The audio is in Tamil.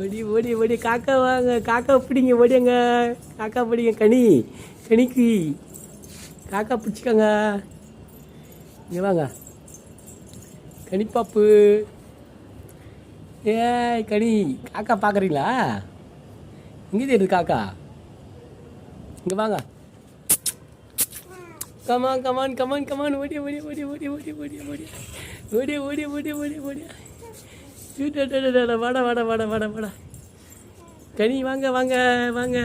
ஓடி ஓடி ஓடி. காக்கா வாங்க. காக்கா பிடிங்க ஓடிங்க காக்கா பிடிங்க கனி. கனிக்கு. காக்கா பிடிச்சிக்கோங்க. இங்கே வாங்க. கனிப்பாப்பு. ஏய் கனி காக்கா பார்க்குறீங்களா எங்கே தெரியுது காக்கா? இங்கே வாங்க. கமான் கமான் கமான் கமான் ஓடி ஓடி ஓடி ஓடி ஓடி ஓடி ஓடி. ஓடி ஓடி ஓடி ஓடி ஓடி. வாடா வாடா வாடா வாடா வாடா. கனி வாங்க வாங்க வாங்க.